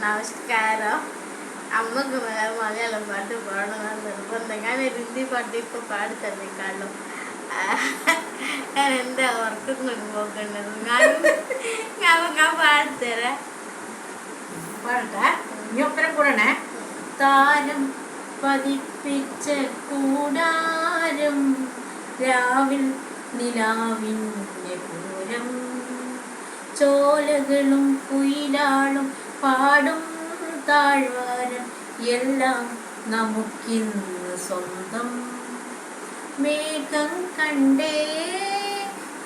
നമസ്കാരം. അമ്മയ്ക്ക് മ- മലയാളം പാട്ട് പാടണമെന്ന് നിർബന്ധം. ഞാൻ ഒരു ഹിന്ദി പാട്ട് ഇപ്പൊ പാടിത്തന്നെ കാണും ഞാൻ എന്താ ഉറക്കം കൊണ്ട് പോകേണ്ടത്? ഞാൻ ഞാൻ പാടിത്തരാം പാടട്ടെ. കൂടണേ. താരം പതിപ്പിച്ച കൂടാരം രാവിൽ നിലാവിന്റെ പൂരം. ചോലകളും കുയിലാളും പാടും താഴ്വാരം എല്ലാം നമുക്കിന്ന് സ്വന്തം. മേഘം കണ്ടേ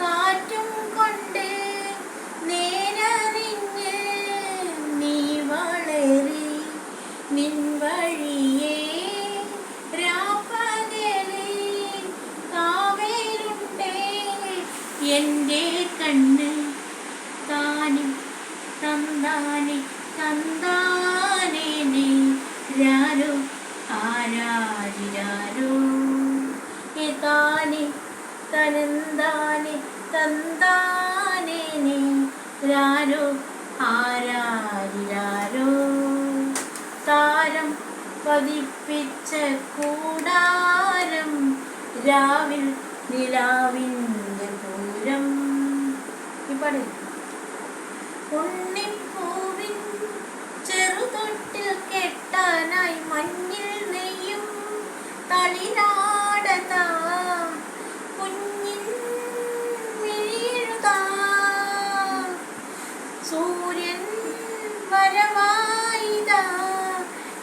കാറ്റും കൊണ്ടേ നേരറിഞ്ഞ് നീ വളരി. നിൻ വഴിയേ രാപ്പകലേ കാവേരുണ്ടേ എന്റെ കണ്ണ് താനും തന്താനെ തന്താനേ നീ രാരോ ആരാരിരാരോ താനെ തനന്താനെ തന്താനെ നീ രാരോ ആരാരിരാരോ താരം പതിപ്പിച്ച കൂടാരം രാവിൽ നിലാവിന്റെ പൂരം. ഈ പാടേ ഉണ്ണിപ്പൂവിൻ സൂര്യൻ വരവായിതാ.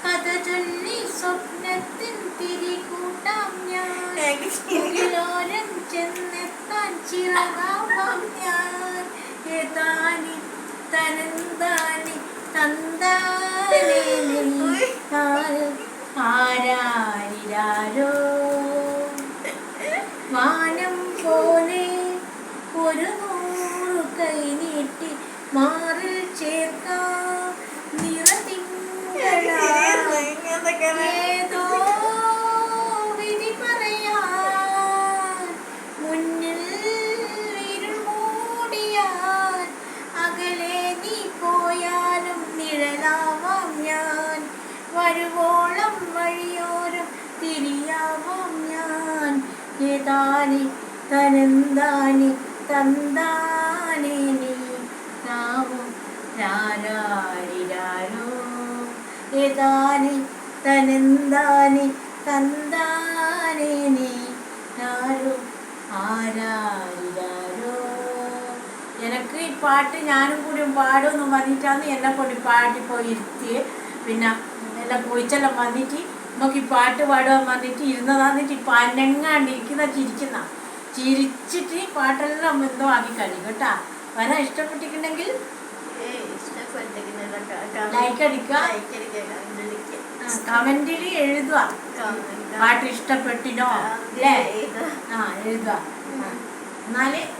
കഥ ചൊല്ലി സ്വപ്നത്തിൻ തിരികൂട്ടാം ഞാൻ. മുകിലോരം ചെന്നെത്താൻ ചിറകാവാം ഞാൻ. ഏതാനി തനന്താനി തന്താനേ ആരാരിരാരോ. വാനം പോലെ ഒരു നൂറ് കൈ നീട്ടി മാറിൽ ചേർക്കാം വരുവോളം വഴിയോരം തിരിയാവാം ഞാൻ. ഏതാനി തനന്താനി തന്താനേ ഏതാനി തനെന്താനി തന്താനേ നീ? ആരോ ഈ പാട്ട് ഞാനും കൂടി പാടുമെന്ന് പറഞ്ഞിട്ടാണ് എന്നെ കൊണ്ട് പാട്ടി പോയി ഇരുത്തി പിന്നെ എല്ലാം പോയിച്ചെല്ലാം വന്നിട്ട് നമുക്ക് ഈ പാട്ട് പാടുവാൻ വന്നിട്ട് ഇരുന്നതാന്നിട്ട് ഇപ്പം അനങ്ങാണ്ടിരിക്കുന്ന ചിരിക്കുന്ന. ചിരിച്ചിട്ട് പാട്ടെല്ലാം എന്തോ ആക്കി കഴിയും കേട്ടാ. വരാൻ ഇഷ്ടപ്പെട്ടിട്ടുണ്ടെങ്കിൽ ലൈക്ക് അടിക്കുക? കമന്റിൽ എഴുതുക. പാട്ട് ഇഷ്ടപ്പെട്ടിനോ? അല്ലേ ആ എഴുതുക. എന്നാൽ